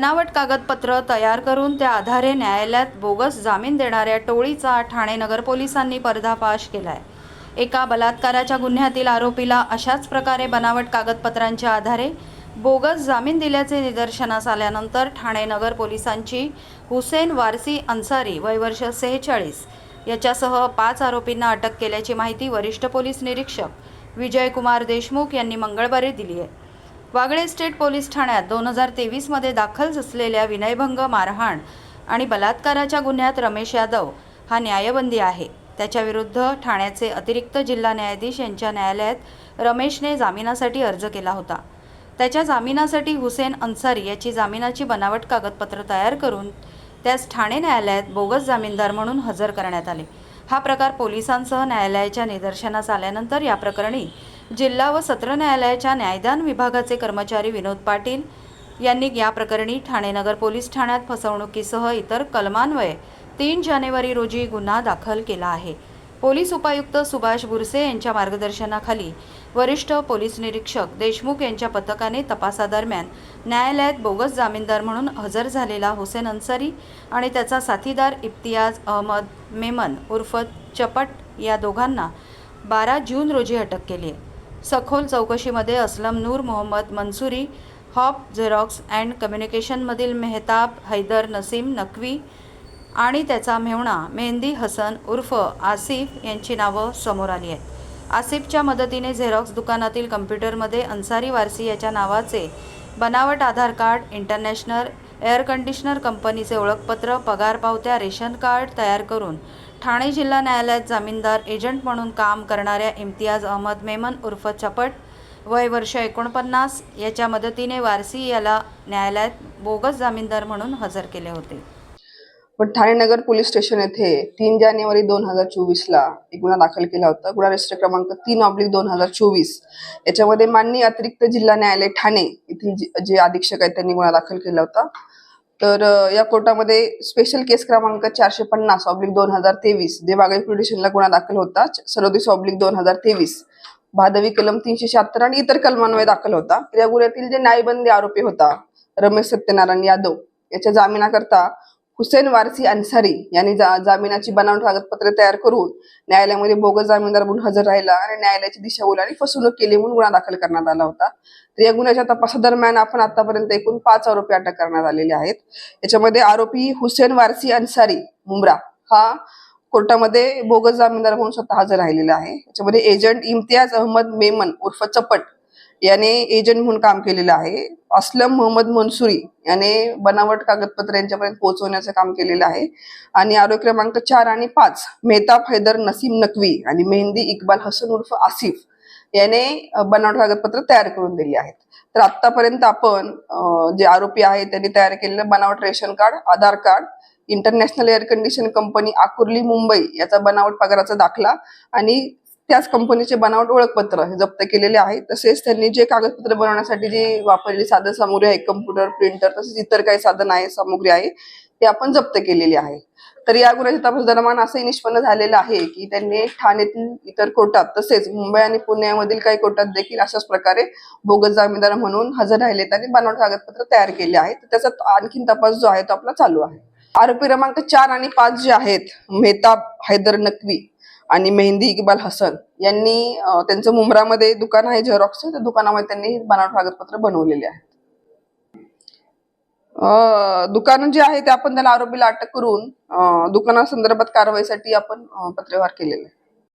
बनावट कागदपत्र तयार करून त्या आधारे न्यायालयात बोगस जामीन देणाऱ्या टोळीचा ठाणे नगर पोलिसांनी पर्दाफाश केलाय. एका बलात्काराच्या गुन्ह्यातील आरोपीला अशाच प्रकारे बनावट कागदपत्रांच्या आधारे बोगस जामीन दिल्याचे निदर्शनास आल्यानंतर ठाणे नगर पोलिसांची हुसेन वारसी अन्सारी वय वर्ष सेहेचाळीस याच्यासह पाच आरोपींना अटक केल्याची माहिती वरिष्ठ पोलीस निरीक्षक विजयकुमार देशमुख यांनी मंगळवारी दिली आहे. वागळे स्टेट पोलीस ठाण्यात दोन हजार तेवीसमध्ये दाखल असलेल्या विनयभंग मारहाण आणि बलात्काराच्या गुन्ह्यात रमेश यादव हा न्यायबंदी आहे. त्याच्याविरुद्ध ठाण्याचे अतिरिक्त जिल्हा न्यायाधीश यांच्या न्यायालयात रमेशने जामिनासाठी अर्ज केला होता. त्याच्या जामिनासाठी हुसेन अन्सारी याची जामिनाची बनावट कागदपत्र तयार करून त्यास ठाणे न्यायालयात बोगस जामीनदार म्हणून हजर करण्यात आले. हा प्रकार पोलिसांसह न्यायालयाच्या निदर्शनास आल्यानंतर या प्रकरणी जिल्हा व सत्र न्यायालयाच्या न्यायदान विभागाचे कर्मचारी विनोद पाटील यांनी या प्रकरणी ठाणे नगर पोलीस ठाण्यात फसवणुकीसह इतर कलमान्वये तीन जानेवारी रोजी गुन्हा दाखल केला आहे. पोलीस उपायुक्त सुभाष बुरसे यांच्या मार्गदर्शनाखाली वरिष्ठ पोलीस निरीक्षक देशमुख यांच्या पथकाने तपासादरम्यान न्यायालयात बोगस जामीनदार म्हणून हजर झालेला हुसेन अन्सारी आणि त्याचा साथीदार इम्तियाज अहमद मेमन उर्फ चपट या दोघांना बारा जून रोजी अटक केली आहे. सखोल चौकशीमध्ये Aslam Noor Mohammad Mansuri hop xerox and कम्युनिकेशनमधील Mehtab Haider Naseem Naqvi आणि त्याचा मेहुणा मेहंदी हसन उर्फ आसिफ यांची नावं समोर आली आहेत. आसिफच्या मदतीने झेरॉक्स दुकानातील कम्प्युटरमध्ये अन्सारी वारसी याच्या नावाचे बनावट Aadhaar card international air conditioner कंपनीचे ओळखपत्र पगार पावत्या रेशन कार्ड तयार करून ठाणे जिल्हा न्यायालयात जामीनदार एजंट म्हणून काम करणाऱ्या इम्तियाज अहमद मेमन उर्फ चपट वय वर्ष एकोणपन्नास याच्या मदतीने वारसी याला न्यायालयात बोगस जामीनदार म्हणून हजर केले होते. पण ठाणे नगर पोलीस स्टेशन येथे तीन जानेवारी दोन हजार चोवीस ला एक गुन्हा दाखल केला होता. गुन्हा रजिस्टर क्रमांक तीन ऑब्लिक दोन हजार चोवीस. याच्यामध्ये माननीय अतिरिक्त जिल्हा न्यायालय ठाणे येथील जे- अधीक्षक आहेत त्यांनी गुन्हा दाखल केला होता. तर या कोर्टामध्ये स्पेशल केस क्रमांक चारशे पन्नास ऑब्लिक दोन हजार तेवीस देवागाई वागळे स्टेशनला गुन्हा दाखल होता. सदोतीस ऑब्लिक दोन हजार तेवीस. भादवी कलम तीनशे शहात्तर आणि इतर कलमान्वये दाखल होता. या गुन्ह्यातील जे न्यायबंदी आरोपी होता रमेश सत्यनारायण यादव याच्या जामिनाकरता हुसेन वारसी अन्सारी यांनी जा जामिनाची बनावट कागदपत्रे तयार करून न्यायालयामध्ये बोगस जामीनदार म्हणून हजर राहिला आणि न्यायालयाची दिशाभूल आणि फसवणूक केली म्हणून गुन्हा दाखल करण्यात आला होता. तर या गुन्ह्याच्या तपासादरम्यान आपण आतापर्यंत एकूण पाच आरोपी अटक करण्यात आलेले आहेत. याच्यामध्ये आरोपी हुसेन वारसी अन्सारी मुंब्रा हा कोर्टामध्ये बोगस जामीनदार म्हणून स्वतः हजर राहिलेला आहे. याच्यामध्ये एजंट इम्तियाज अहमद मेमन उर्फ चपट याने एजंट म्हणून काम केलेलं आहे. असलम मोहम्मद मनसुरी याने बनावट कागदपत्र यांच्यापर्यंत पोहोचवण्याचं काम केलेलं आहे. आणि आरोग्य क्रमांक चार आणि पाच मेहताब हैदर नसीम नकवी आणि मेहंदी इक्बाल हसन उर्फ आसिफ याने बनावट कागदपत्र तयार करून दिली आहेत. तर आतापर्यंत आपण जे आरोपी आहेत त्यांनी तयार केलेलं बनावट ration card Aadhaar card international air condition company Akurli Mumbai याचा बनावट पगाराचा दाखला आणि त्याच कंपनीचे बनावट ओळखपत्र हे जप्त केलेले आहे तसेच त्यांनी जे कागदपत्र बनवण्यासाठी जी वापरलेली साधन सामुग्री आहे कम्प्युटर प्रिंटर तसेच इतर काही साधन आहे सामुग्री आहे ते आपण जप्त केलेली आहे. तर या गुन्ह्याच्या तपास दरम्यान असंही निष्पन्न झालेलं आहे की त्यांनी ठाण्यातील इतर कोर्टात तसेच मुंबई आणि पुण्यामधील काही कोर्टात देखील अशाच प्रकारे बोगस जामीनदार म्हणून हजर राहिलेत आणि बनावट कागदपत्र तयार केले आहेत. तर त्याचा आणखीन तपास जो आहे तो आपला चालू आहे. आरोपी क्रमांक चार आणि पाच जे आहेत मेहताब हैदर नकवी आणि मेहंदी इक्बाल हसन यांनी त्यांचं मुंब्रामध्ये दुकान आहे झेरॉक्सचं. त्या दुकानामध्ये त्यांनी बनावट कागदपत्र बनवलेले आहेत. दुकान जे आहे ते आपण त्याला आरोपीला अटक करून दुकानासंदर्भात कारवाईसाठी आपण पत्रव्यवहार केलेला आहे.